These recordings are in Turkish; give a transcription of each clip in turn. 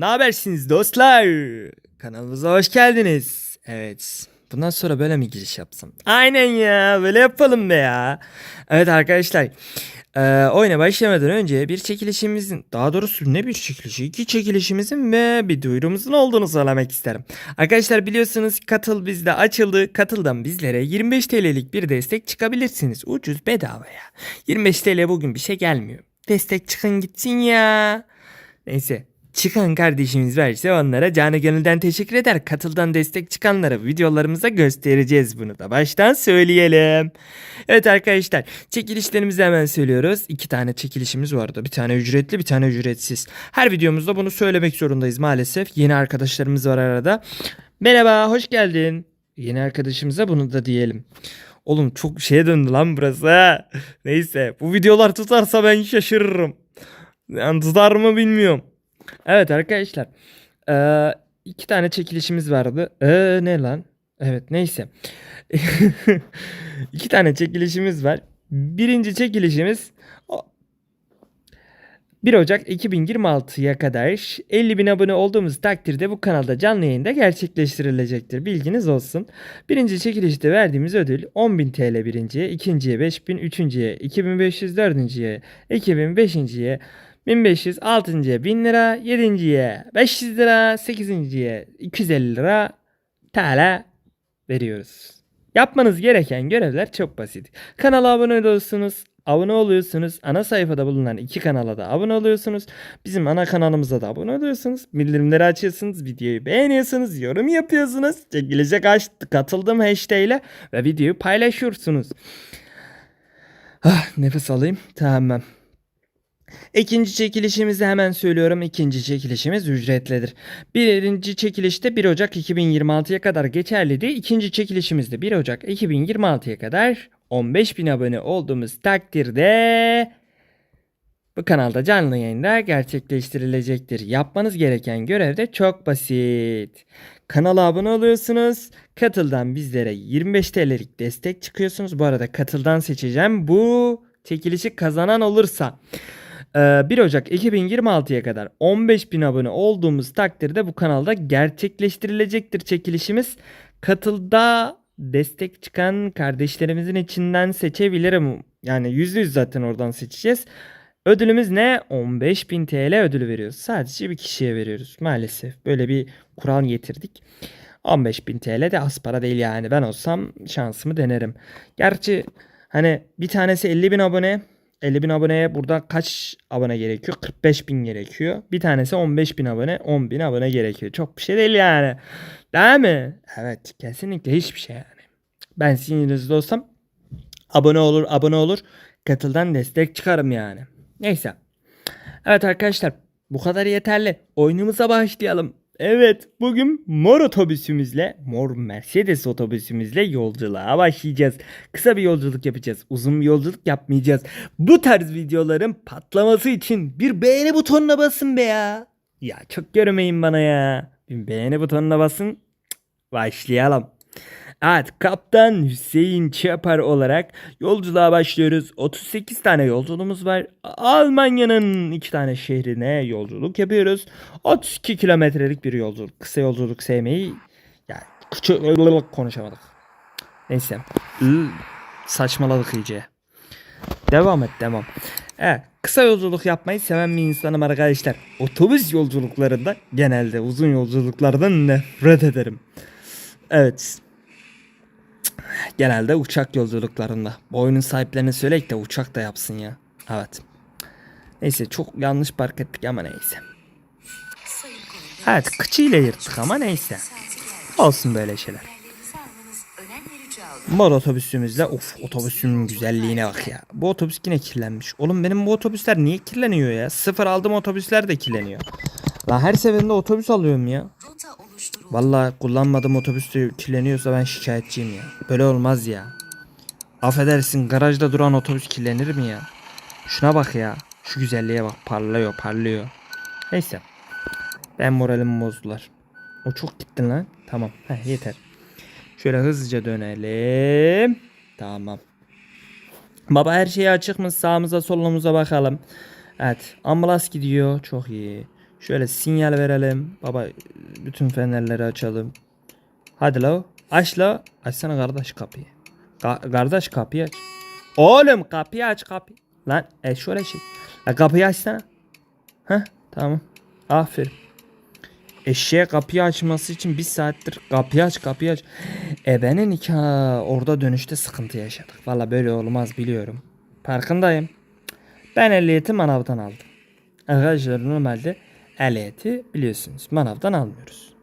Ne habersiniz dostlar? Kanalımıza hoş geldiniz. Evet. Bundan sonra böyle mi giriş yapsam? Aynen ya. Böyle yapalım be ya. Evet arkadaşlar. Ee, oyuna başlamadan önce bir çekilişimizin daha doğrusu ne bir çekilişi iki çekilişimizin ve bir duyurumuzun olduğunu söylemek isterim. Arkadaşlar biliyorsunuz katıl bizde açıldı. Katıldan bizlere 25 TL'lik bir destek çıkabilirsiniz. Ucuz bedava ya. 25 TL bugün bir şey gelmiyor. Destek çıkın gitsin ya. Neyse çıkan kardeşimiz varsa onlara canı gönülden teşekkür eder. Katıldan destek çıkanlara videolarımıza göstereceğiz bunu da baştan söyleyelim. Evet arkadaşlar çekilişlerimizi hemen söylüyoruz. İki tane çekilişimiz vardı. Bir tane ücretli bir tane ücretsiz. Her videomuzda bunu söylemek zorundayız maalesef. Yeni arkadaşlarımız var arada. Merhaba hoş geldin. Yeni arkadaşımıza bunu da diyelim. Oğlum çok şeye döndü lan burası. Neyse bu videolar tutarsa ben şaşırırım. Yani tutar mı bilmiyorum. Evet arkadaşlar. Ee, iki tane çekilişimiz vardı. Ee, ne lan? Evet neyse. iki tane çekilişimiz var. Birinci çekilişimiz o- 1 Ocak 2026'ya kadar 50 bin abone olduğumuz takdirde bu kanalda canlı yayında gerçekleştirilecektir. Bilginiz olsun. Birinci çekilişte verdiğimiz ödül 10.000 TL birinciye, ikinciye 5.000, üçüncüye 2500, dördüncüye 2000, beşinciye 1500, altıncıya 1000 lira, yedinciye 500 lira, sekizinciye 250 lira TL veriyoruz. Yapmanız gereken görevler çok basit. Kanala abone oluyorsunuz. Abone oluyorsunuz. Ana sayfada bulunan iki kanala da abone oluyorsunuz. Bizim ana kanalımıza da abone oluyorsunuz. Bildirimleri açıyorsunuz. Videoyu beğeniyorsunuz. Yorum yapıyorsunuz. Çekilişe katıldım hashtag ile ve videoyu paylaşıyorsunuz. Ah, nefes alayım. Tamam. İkinci çekilişimizi hemen söylüyorum. İkinci çekilişimiz ücretlidir. Birinci çekilişte 1 Ocak 2026'ya kadar geçerliydi. İkinci çekilişimizde 1 Ocak 2026'ya kadar 15 bin abone olduğumuz takdirde bu kanalda canlı yayında gerçekleştirilecektir. Yapmanız gereken görev de çok basit. Kanala abone oluyorsunuz. Katıldan bizlere 25 TL'lik destek çıkıyorsunuz. Bu arada katıldan seçeceğim. Bu çekilişi kazanan olursa 1 Ocak 2026'ya kadar 15 bin abone olduğumuz takdirde bu kanalda gerçekleştirilecektir çekilişimiz. Katılda destek çıkan kardeşlerimizin içinden seçebilirim. Yani %100 zaten oradan seçeceğiz. Ödülümüz ne? 15.000 TL ödülü veriyoruz. Sadece bir kişiye veriyoruz maalesef. Böyle bir kural getirdik. 15.000 TL de az para değil yani. Ben olsam şansımı denerim. Gerçi hani bir tanesi 50.000 abone. 50 bin aboneye burada kaç abone gerekiyor? 45 bin gerekiyor. Bir tanesi 15 bin abone. 10 bin abone gerekiyor. Çok bir şey değil yani. Değil mi? Evet kesinlikle hiçbir şey yani. Ben sizin olsam abone olur abone olur. Katıldan destek çıkarım yani. Neyse. Evet arkadaşlar bu kadar yeterli. Oyunumuza başlayalım. Evet bugün mor otobüsümüzle, mor Mercedes otobüsümüzle yolculuğa başlayacağız. Kısa bir yolculuk yapacağız. Uzun bir yolculuk yapmayacağız. Bu tarz videoların patlaması için bir beğeni butonuna basın be ya. Ya çok görmeyin bana ya. Bir beğeni butonuna basın. Başlayalım. Evet Kaptan Hüseyin Çapar olarak yolculuğa başlıyoruz. 38 tane yolculuğumuz var. Almanya'nın iki tane şehrine yolculuk yapıyoruz. 32 kilometrelik bir yolculuk. Kısa yolculuk sevmeyi yani küçük konuşamadık. Neyse. Iı, Saçmaladık iyice. Devam et devam. Evet, kısa yolculuk yapmayı seven bir insanım arkadaşlar. Otobüs yolculuklarında genelde uzun yolculuklardan nefret ederim. Evet genelde uçak yolculuklarında. Bu oyunun sahiplerine söyleyek de uçak da yapsın ya. Evet. Neyse çok yanlış park ettik ama neyse. Evet kıçıyla yırttık ama neyse. Olsun böyle şeyler. Mor otobüsümüzle of otobüsün güzelliğine bak ya. Bu otobüs yine kirlenmiş. Oğlum benim bu otobüsler niye kirleniyor ya? Sıfır aldığım otobüsler de kirleniyor. La her seferinde otobüs alıyorum ya. Vallahi kullanmadığım otobüs de kirleniyorsa ben şikayetçiyim ya. Böyle olmaz ya. Affedersin garajda duran otobüs kirlenir mi ya? Şuna bak ya. Şu güzelliğe bak parlıyor parlıyor. Neyse. Ben moralimi bozdular. O çok gittin lan. Tamam. Heh, yeter. Şöyle hızlıca dönelim. Tamam. Baba her şey açık mı? Sağımıza solumuza bakalım. Evet. Ambulans gidiyor. Çok iyi. Şöyle sinyal verelim. Baba bütün fenerleri açalım. Hadi la. Aç la. Açsana kardeş kapıyı. Ka- kardeş kapıyı aç. Oğlum kapıyı aç kapıyı. Lan e şöyle şey. La kapıyı açsana. Heh tamam. Aferin. Eşeğe kapıyı açması için bir saattir kapıyı aç kapıyı aç. Ebenin nikahı orada dönüşte sıkıntı yaşadık. Valla böyle olmaz biliyorum. Farkındayım. Ben ehliyeti manavdan aldım. Arkadaşlar normalde ehliyeti biliyorsunuz manavdan almıyoruz.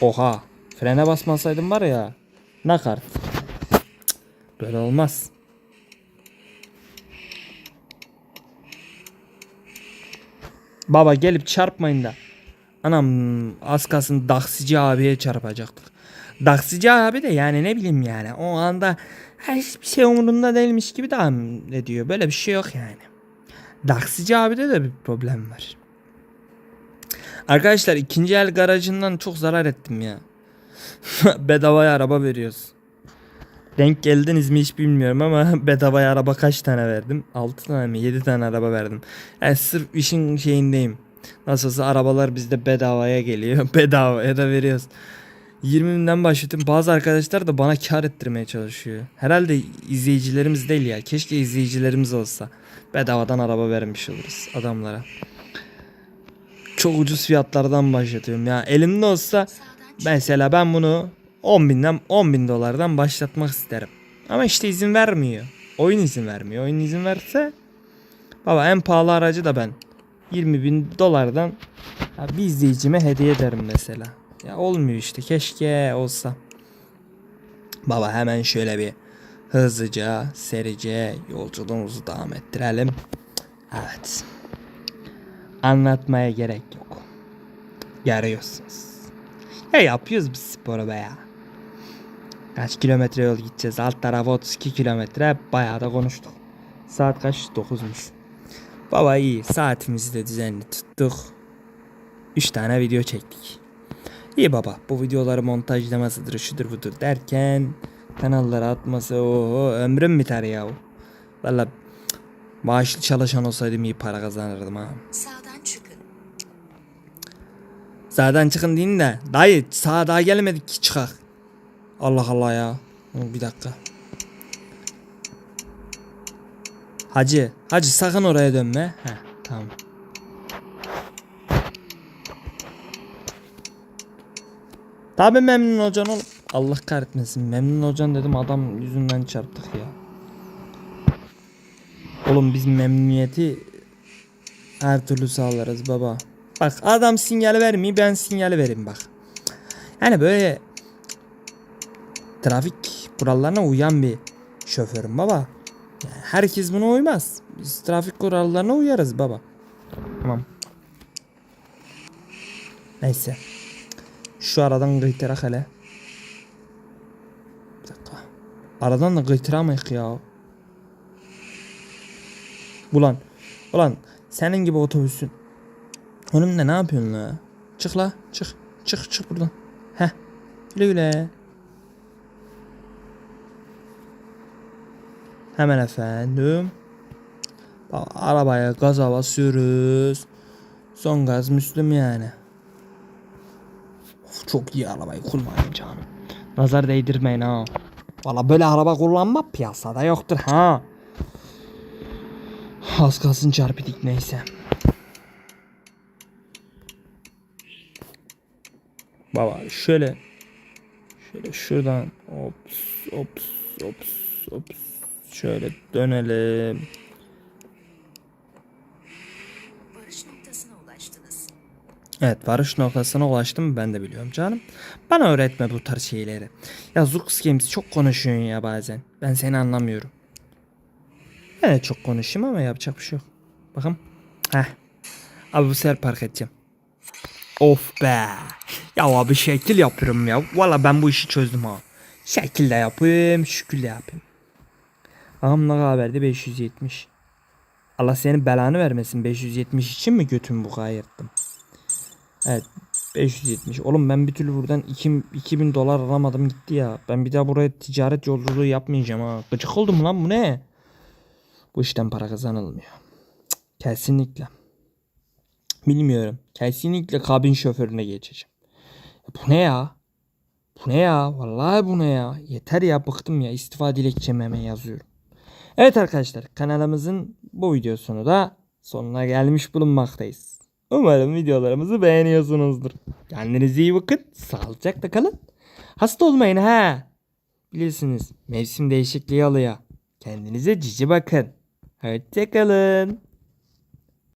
Oha. Frene basmasaydım var ya. Nakart. Böyle olmaz. Baba gelip çarpmayın da. Anam az kalsın Daksici abiye çarpacaktık. Daksici abi de yani ne bileyim yani o anda hiçbir şey umurunda değilmiş gibi devam ediyor. Böyle bir şey yok yani. Daksici abide de bir problem var. Arkadaşlar ikinci el garajından çok zarar ettim ya. Bedavaya araba veriyoruz. Denk geldiniz mi hiç bilmiyorum ama bedavaya araba kaç tane verdim? 6 tane mi 7 tane araba verdim. Yani sırf işin şeyindeyim. Nasılsa arabalar bizde bedavaya geliyor. Bedavaya da veriyoruz. 20'den başladım. Bazı arkadaşlar da bana kar ettirmeye çalışıyor. Herhalde izleyicilerimiz değil ya. Keşke izleyicilerimiz olsa. Bedavadan araba vermiş oluruz adamlara. Çok ucuz fiyatlardan başlatıyorum ya. Elimde olsa mesela ben bunu 10 binden 10 bin dolardan başlatmak isterim. Ama işte izin vermiyor. Oyun izin vermiyor. Oyun izin verse baba en pahalı aracı da ben 20 bin dolardan bir izleyicime hediye ederim mesela. Ya olmuyor işte keşke olsa. Baba hemen şöyle bir hızlıca serice yolculuğumuzu devam ettirelim. Evet. Anlatmaya gerek yok. Görüyorsunuz. Ya yapıyoruz biz sporu be ya. Kaç kilometre yol gideceğiz? Alt tarafı 32 kilometre. Bayağı da konuştuk. Saat kaç? 9'muş. Baba iyi. Saatimizi de düzenli tuttuk. 3 tane video çektik. İyi baba. Bu videoları montajlamasıdır, şudur budur derken kanallara atması o ömrüm biter ya. Valla maaşlı çalışan olsaydım iyi para kazanırdım ha. Sağdan çıkın. Sağdan çıkın deyin de. Dayı sağa daha gelmedik ki çıkak. Allah Allah ya. Bir dakika. Hacı. Hacı sakın oraya dönme. Heh tamam. Tabi memnun olacaksın oğlum. Allah kahretmesin. Memnun olacaksın dedim adam yüzünden çarptık ya. Oğlum biz memnuniyeti her türlü sağlarız baba. Bak adam sinyal vermiyor ben sinyal vereyim bak. Yani böyle trafik kurallarına uyan bir şoförüm baba. Yani herkes buna uymaz. Biz trafik kurallarına uyarız baba. Tamam. Neyse. Şu aradan kıytırak hele. Bir. Aradan da kıytıramayık ya. Ulan. Ulan senin gibi otobüsün. Önümde ne yapıyorsun la? Çık la çık. Çık çık buradan. Heh. Güle güle. Hemen efendim. Bak, arabaya gaza basıyoruz. Son gaz Müslüm yani. Çok iyi arabayı kullanın canım. Nazar değdirmeyin ha. Valla böyle araba kullanma piyasada yoktur ha. Az kalsın çarpıdık neyse. Baba şöyle şöyle şuradan ops ops ops ops şöyle dönelim. Varış noktasına ulaştınız. Evet varış noktasına ulaştım ben de biliyorum canım. Bana öğretme bu tarz şeyleri. Ya Zux Games çok konuşuyorsun ya bazen. Ben seni anlamıyorum. Ben de çok konuşayım ama yapacak bir şey yok. Bakın. Heh. Abi bu sefer park edeceğim. Of be. Ya abi şekil yapıyorum ya. Valla ben bu işi çözdüm ha. Şekil de yapayım, şükür de yapayım. Ne haberdi 570. Allah senin belanı vermesin 570 için mi götümü bu kadar yırttım? Evet 570. Oğlum ben bir türlü buradan 2, 2000 dolar alamadım gitti ya. Ben bir daha buraya ticaret yolculuğu yapmayacağım ha. Gıcık oldum lan bu ne? Bu işten para kazanılmıyor. Kesinlikle. Bilmiyorum. Kesinlikle kabin şoförüne geçeceğim. Bu ne ya? Bu ne ya? Vallahi bu ne ya? Yeter ya bıktım ya. İstifa dilekçemi hemen yazıyorum. Evet arkadaşlar kanalımızın bu videosunu da sonuna gelmiş bulunmaktayız. Umarım videolarımızı beğeniyorsunuzdur. Kendinize iyi bakın. Sağlıcakla kalın. Hasta olmayın ha. Bilirsiniz mevsim değişikliği oluyor. Kendinize cici bakın. Hoşçakalın.